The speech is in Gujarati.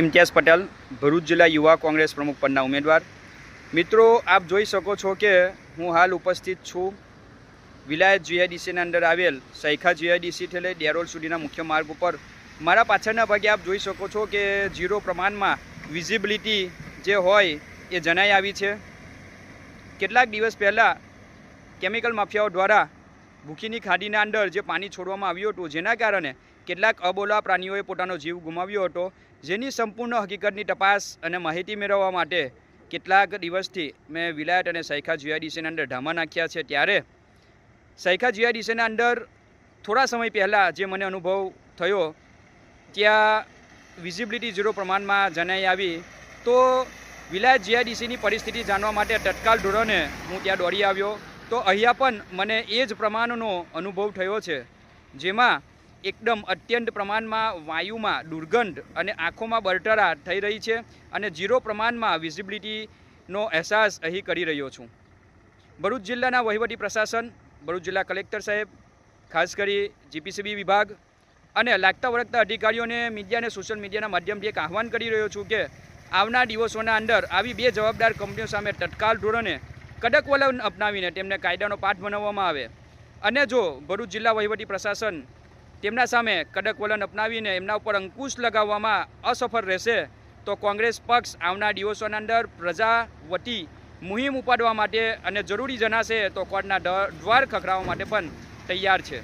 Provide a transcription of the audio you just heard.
ઇમ્તિયાઝ પટેલ, ભરૂચ જિલ્લા યુવા કોંગ્રેસ પ્રમુખ પદના ઉમેદવાર. મિત્રો, આપ જોઈ શકો છો કે હું હાલ ઉપસ્થિત છું. વિલાયત જીઆઈડીસીના અંદર આવેલ, સૈખા જીઆઈડીસીથી લઈ ડેરોલ સુધીના મુખ્ય માર્ગ ઉપર. મારા પાછળના ભાગે આપ જોઈ શકો છો કે ઝીરો પ્રમાણમાં વિઝિબિલિટી જે હોય એ જણાઈ આવી છે. કેટલાક દિવસ પહેલાં કેમિકલ માફિયાઓ દ્વારા ભૂખીની ખાડીના અંદર જે પાણી છોડવામાં આવ્યું હતું, જેના કારણે કેટલાક અબોલા પ્રાણીઓએ પોતાનો જીવ ગુમાવ્યો હતો, જેની સંપૂર્ણ હકીકતની તપાસ અને માહિતી મેળવવા માટે કેટલાક દિવસથી મેં વિલાયત અને સૈખા જીઆઈડીસીના અંદર ધામા નાખ્યા છે. ત્યારે સૈખા જીઆઈડીસીના અંદર થોડા સમય પહેલાં જે મને અનુભવ થયો, ત્યાં વિઝિબિલિટી ઝીરો પ્રમાણમાં જણાઈ આવી, તો વિલાયત જીઆઈડીસીની પરિસ્થિતિ જાણવા માટે તત્કાલ ધોરણે હું ત્યાં દોડી આવ્યો. તો અહીંયા પણ મને એ જ પ્રમાણનો અનુભવ થયો છે, જેમાં એકદમ અત્યંત પ્રમાણમાં વાયુમાં દુર્ગંધ અને આંખોમાં બળતરા થઈ રહી છે અને ઝીરો પ્રમાણમાં વિઝિબિલિટીનો અહેસાસ અહીં કરી રહ્યો છું. ભરૂચ જિલ્લાના વહીવટી પ્રશાસન, ભરૂચ જિલ્લા કલેક્ટર સાહેબ, ખાસ કરી જીપીસીબી વિભાગ અને લાગતા વળગતા અધિકારીઓને મીડિયાને સોશિયલ મીડિયાના માધ્યમથી એક આહવાન કરી રહ્યો છું કે આવના દિવસોના અંદર આવી બે જવાબદાર કંપનીઓ સામે તત્કાલ ધોરણે કડક વલણ અપનાવીને તેમને કાયદાનો પાઠ બનાવવામાં આવે. અને જો ભરૂચ જિલ્લા વહીવટી પ્રશાસન તેમના સામે કડક વલણ અપનાવીને એમના ઉપર અંકુશ લગાવવામાં અસફળ રહેશે, તો કોંગ્રેસ પક્ષ આવનાર દિવસોના અંદર પ્રજા વતી મુહિમ ઉપાડવા માટે અને જરૂરી જણાશે તો કોર્ટના દ્વાર ખખડાવવા માટે પણ તૈયાર છે.